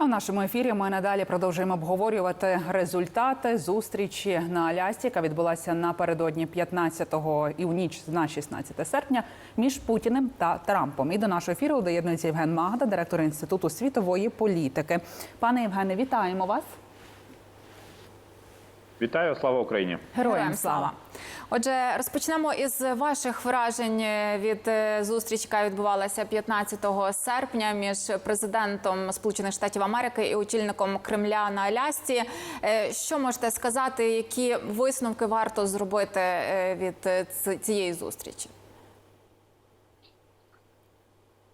А в нашому ефірі ми надалі продовжуємо обговорювати результати зустрічі на Алясці, яка відбулася напередодні 15-го і в ніч на 16 серпня між Путіним та Трампом. І до нашого ефіру доєднується Євген Магда, директор інституту світової політики. Пане Євгене, вітаємо вас. Вітаю, слава Україні! Героям слава. Отже, розпочнемо із ваших вражень від е, зустрічі, яка відбувалася 15 серпня між президентом Сполучених Штатів Америки і очільником Кремля на Алясці. Е, Що можете сказати, які висновки варто зробити е, від цієї зустрічі?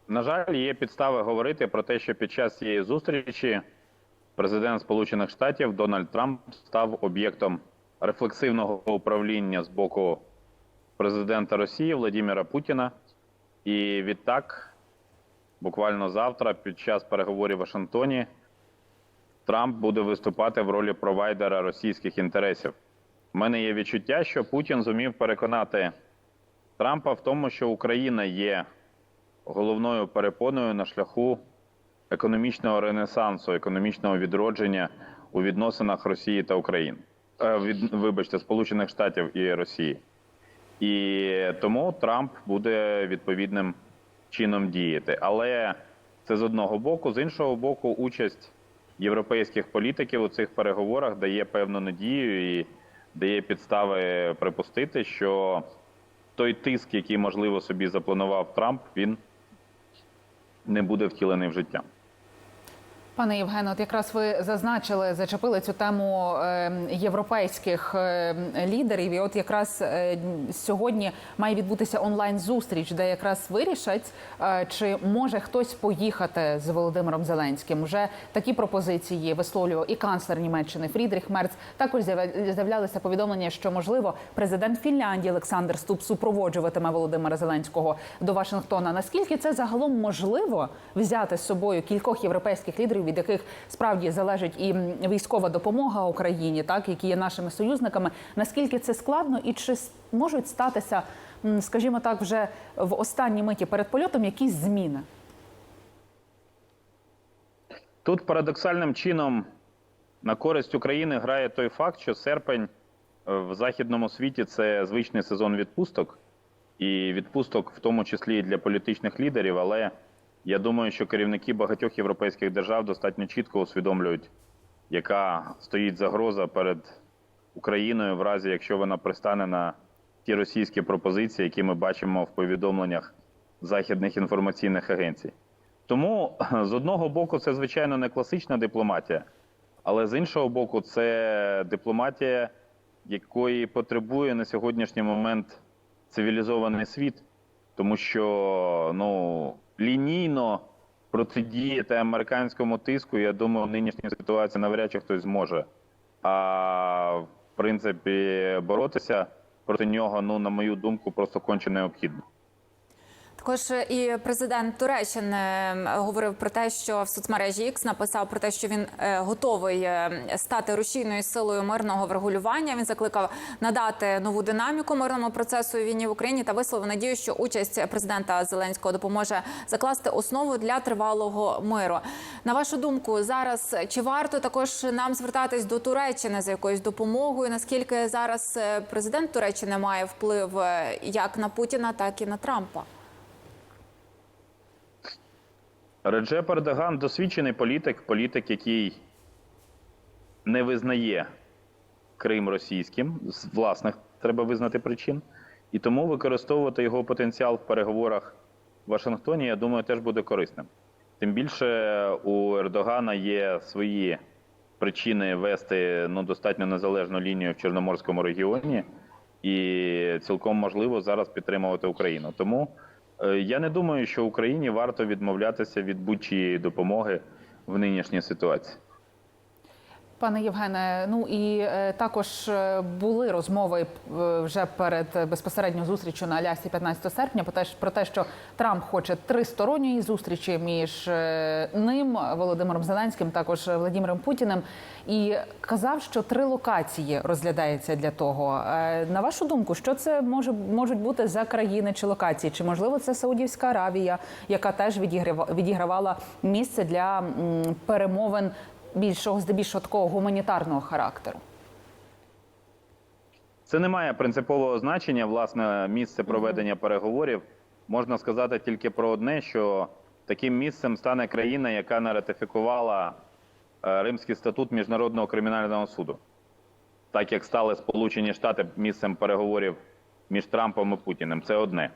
На жаль, є підстави говорити про те, що під час цієї зустрічі президент Сполучених Штатів Дональд Трамп став об'єктом рефлексивного управління з боку президента Росії Владимира Путіна. І відтак, буквально завтра, під час переговорів в Вашингтоні, Трамп буде виступати в ролі провайдера російських інтересів. У мене є відчуття, що Путін зумів переконати Трампа в тому, що Україна є головною перепоною на шляху економічного ренесансу, економічного відродження у відносинах Росії та України. Е, від, вибачте, Сполучених Штатів і Росії. І тому Трамп буде відповідним чином діяти. Але це з одного боку, з іншого боку, участь європейських політиків у цих переговорах дає певну надію і дає підстави припустити, що той тиск, який можливо собі запланував Трамп, він не буде втілений в життя. Пане Євгене, от якраз ви зазначили, зачепили цю тему е, європейських е, лідерів. І от якраз е, сьогодні має відбутися онлайн зустріч, де якраз вирішать, е, чи може хтось поїхати з Володимиром Зеленським. Уже такі пропозиції висловлював і канцлер Німеччини Фрідріх Мерц. Також з'яв- з'являлися повідомлення, що можливо президент Фінляндії Олександр Ступ супроводжуватиме Володимира Зеленського до Вашингтона. Наскільки це загалом можливо взяти з собою кількох європейських лідерів, від яких справді залежить і військова допомога Україні, так які є нашими союзниками? Наскільки це складно, і чи можуть статися, скажімо так, вже в останній миті перед польотом якісь зміни? Тут парадоксальним чином на користь України грає той факт, що серпень е, в західному світі це звичний сезон відпусток, і відпусток в тому числі і для політичних лідерів. Але я думаю, що керівники багатьох європейських держав достатньо чітко усвідомлюють, яка стоїть загроза перед Україною, в разі якщо вона пристане на ті російські пропозиції, які ми бачимо в повідомленнях західних інформаційних агенцій. Тому з одного боку, це звичайно не класична дипломатія, але з іншого боку, це дипломатія, якої потребує на сьогоднішній момент цивілізований світ, тому що ну лінійно протидіяти американському тиску, я думаю, в нинішній ситуації навряд чи хтось зможе. А в принципі, боротися проти нього, ну на мою думку, просто конче необхідно. Також і президент Туреччини говорив про те, що в соцмережі X написав про те, що він е, готовий е, стати рушійною силою мирного врегулювання. Він закликав надати нову динаміку мирному процесу війні в Україні та висловив надію, що участь президента Зеленського допоможе закласти основу для тривалого миру. На вашу думку, зараз чи варто також нам звертатись до Туреччини за якоюсь допомогою? Наскільки зараз е, президент Туреччини має вплив е, як на Путіна, так і на Трампа? Реджеп Ердоган досвідчений політик, політик, який не визнає Крим російським з власних треба визнати причин, і тому використовувати його потенціал в переговорах в Вашингтоні, я думаю, теж буде корисним. Тим більше у Ердогана є свої причини вести ну, достатньо незалежну лінію в Чорноморському регіоні, і цілком можливо зараз підтримувати Україну. Тому я не думаю, що Україні варто відмовлятися від будь-чієї допомоги в нинішній ситуації. Пане Євгене, ну і е, також е, були розмови е, вже перед безпосередньо зустрічю на Алясі 15 серпня про те, що- Трамп хоче тристоронньої зустрічі між ним, Володимиром Зеленським, також Владимиром Путіним, і казав, що три локації розглядається для того. На вашу думку, що це може можуть бути за країни чи локації? Чи можливо це Саудівська Аравія, яка теж відіграва- відігравала місце для перемовин? Більшого здебільшого такого гуманітарного характеру. Це не має принципового значення, власне, місце проведення переговорів. Можна сказати тільки про одне, що таким місцем стане країна, яка не ратифікувала е, Римський статут Міжнародного кримінального суду, так як стали Сполучені Штати місцем переговорів між Трампом і Путіним. Це одне.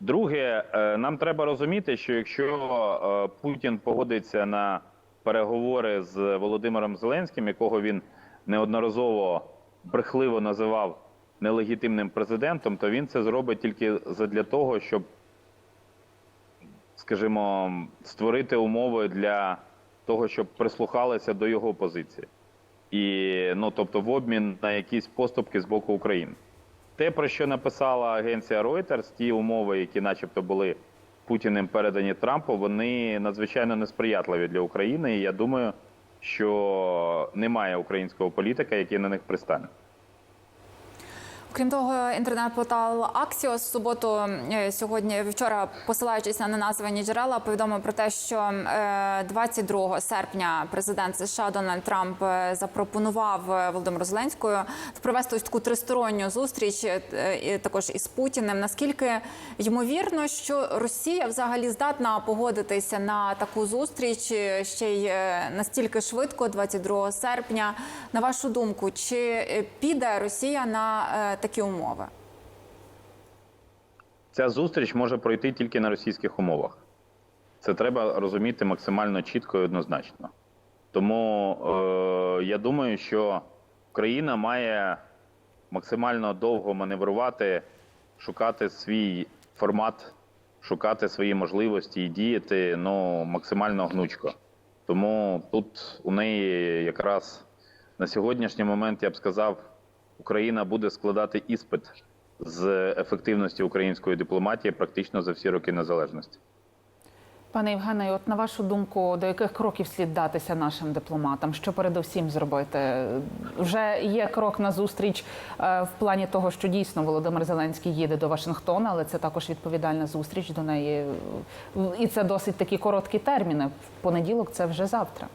Друге, е, нам треба розуміти, що якщо е, Путін погодиться на переговори з Володимиром Зеленським, якого він неодноразово брехливо називав нелегітимним президентом, то він це зробить тільки задля того, щоб, скажімо, створити умови для того, щоб прислухалися до його позиції. І ну, тобто, в обмін на якісь поступки з боку України. Те, про що написала агенція Reuters, ті умови, які, начебто, були Путіним передані Трампу, вони надзвичайно несприятливі для України. І я думаю, що немає українського політика, який на них пристане. Крім того, інтернет-портал в суботу е, сьогодні вчора, посилаючись на неназвані джерела, повідомив про те, що е, 22 серпня президент США Дональд Трамп е, запропонував е, Володимиру Зеленською провести ось таку тристоронню зустріч е, також із Путіним. Наскільки ймовірно, що Росія взагалі здатна погодитися на таку зустріч е, ще й е, настільки швидко, 22 серпня. На вашу думку, чи е, піде Росія на е, такі умови? Ця зустріч може пройти тільки на російських умовах. Це треба розуміти максимально чітко і однозначно. Тому е, я думаю, що Україна має максимально довго маневрувати, шукати свій формат, шукати свої можливості і діяти ну, максимально гнучко. Тому тут у неї якраз на сьогоднішній момент я б сказав, Україна буде складати іспит з ефективності української дипломатії практично за всі роки незалежності. Пане Євгене, от на вашу думку, до яких кроків слід датися нашим дипломатам? Що передусім зробити? Вже є крок на зустріч е, в плані того, що дійсно Володимир Зеленський їде до Вашингтона, але це також відповідальна зустріч до неї. І це досить такі короткі терміни. В понеділок це вже завтра.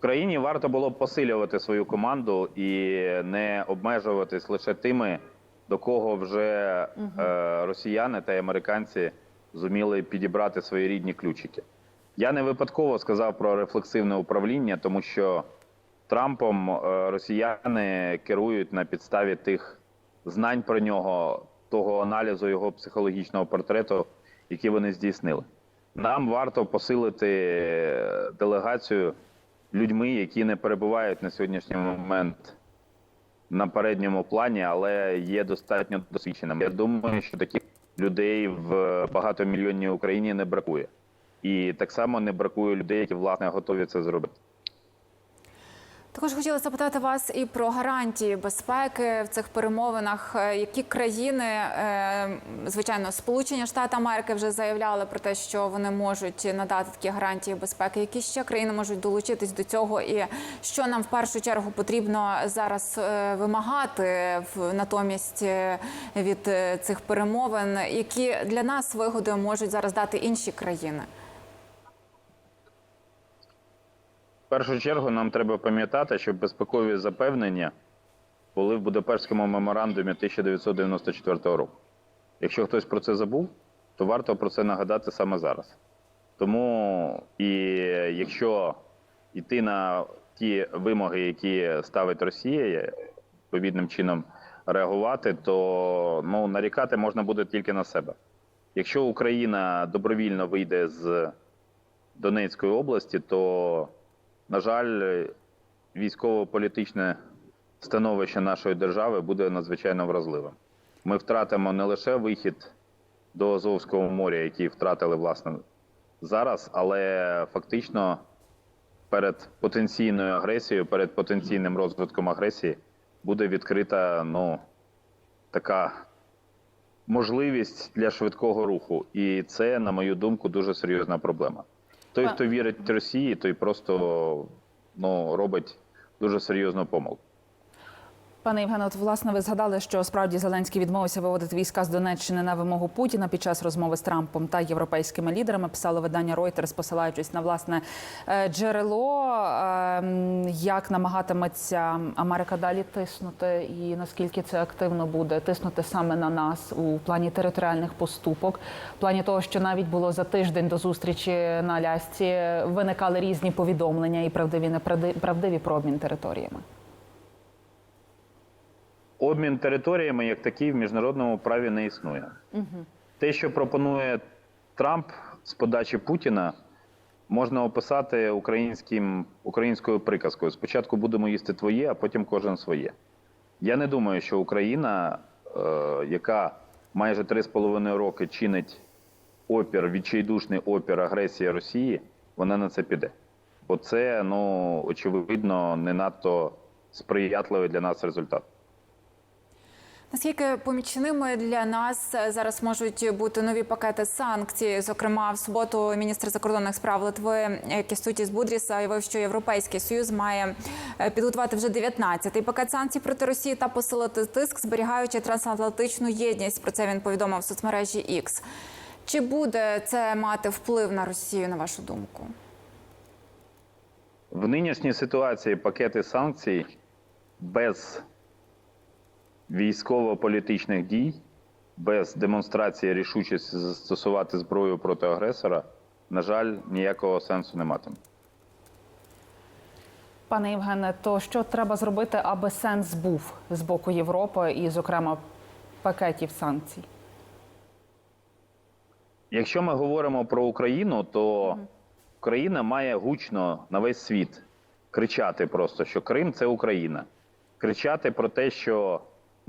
Україні варто було б посилювати свою команду і не обмежуватись лише тими, до кого вже е, росіяни та американці зуміли підібрати свої рідні ключики. Я не випадково сказав про рефлексивне управління, тому що Трампом е, росіяни керують на підставі тих знань про нього, того аналізу його психологічного портрету, який вони здійснили. Нам варто посилити е, делегацію людьми, які не перебувають на сьогоднішній момент на передньому плані, але є достатньо досвідченими. Я думаю, що таких людей в багатомільйонній Україні не бракує. І так само не бракує людей, які власне готові це зробити. Також хотіла запитати вас і про гарантії безпеки в цих перемовинах. Е, Які країни, е, звичайно, Сполучені Штати Америки вже заявляли про те, що вони можуть надати такі гарантії безпеки. Які ще країни можуть долучитись до цього, і що нам в першу чергу потрібно зараз е, вимагати натомість від цих перемовин, які для нас вигоди можуть зараз дати інші країни? Першу чергу нам треба пам'ятати, що безпекові запевнення були в Будапештському меморандумі 1994 року. Якщо хтось про це забув, то варто про це нагадати саме зараз. Тому і якщо йти на ті вимоги, які ставить Росія, відповідним чином реагувати, то ну, нарікати можна буде тільки на себе. Якщо Україна добровільно вийде з Донецької області, то на жаль, військово-політичне становище нашої держави буде надзвичайно вразливим. Ми втратимо не лише вихід до Азовського моря, який втратили власне зараз, але фактично перед потенційною агресією, перед потенційним розвитком агресії буде відкрита ну, така можливість для швидкого руху. І це, на мою думку, дуже серйозна проблема. Той, хто вірить Росії, той просто ну, робить дуже серйозну помилку. Пане Євгене, от власне ви згадали, що справді Зеленський відмовився виводити війська з Донеччини на вимогу Путіна під час розмови з Трампом та європейськими лідерами. Писало видання Reuters, посилаючись на власне е, джерело. Ем, Як намагатиметься Америка далі тиснути, і наскільки це активно буде тиснути саме на нас у плані територіальних поступок, в плані того, що навіть було за тиждень до зустрічі на Алясці, виникали різні повідомлення і правдиві неправди- правдиві про обмін територіями. Обмін територіями як такий в міжнародному праві не існує. Те, що пропонує Трамп з подачі Путіна, можна описати українським, українською приказкою. Спочатку будемо їсти твоє, а потім кожен своє. Я не думаю, що Україна, е, яка майже 3,5 роки чинить опір, відчайдушний опір агресії Росії, вона на це піде. Бо це, ну, очевидно, не надто сприятливий для нас результат. Наскільки помічними для нас зараз можуть бути нові пакети санкцій? Зокрема, в суботу міністр закордонних справ Литви Кістутіс Будріс заявив, що Європейський Союз має е, підготувати вже 19-й пакет санкцій проти Росії та посилити тиск, зберігаючи трансатлантичну єдність. Про це він повідомив в соцмережі X. Чи буде це мати вплив на Росію, на вашу думку? В нинішній ситуації пакети санкцій без військово-політичних дій, без демонстрації рішучості застосувати зброю проти агресора, на жаль, ніякого сенсу не матиме. Пане Євгене, то що треба зробити, аби сенс був з боку Європи і, зокрема, пакетів санкцій? Якщо ми говоримо про Україну, то Україна має гучно на весь світ кричати просто, що Крим це Україна. Кричати про те, що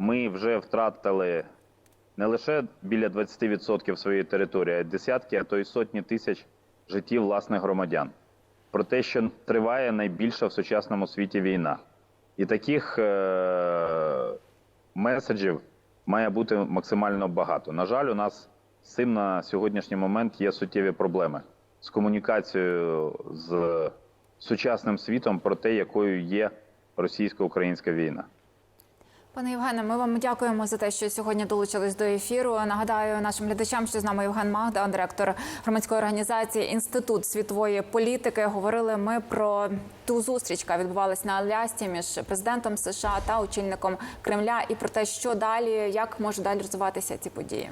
ми вже втратили не лише біля 20% своєї території, а й десятки, а то й сотні тисяч життів власних громадян. Про те, що триває найбільша в сучасному світі війна. І таких е- меседжів має бути максимально багато. На жаль, у нас з цим на сьогоднішній момент є суттєві проблеми з комунікацією з сучасним світом про те, якою є російсько-українська війна. Пане Євгене, ми вам дякуємо за те, що сьогодні долучились до ефіру. Нагадаю нашим глядачам, що з нами Євген Магда, директор громадської організації Інститут світової політики. Говорили ми про ту зустріч, яка відбувалась на Алясці між президентом США та очільником Кремля, і про те, що далі, як можуть далі розвиватися ці події.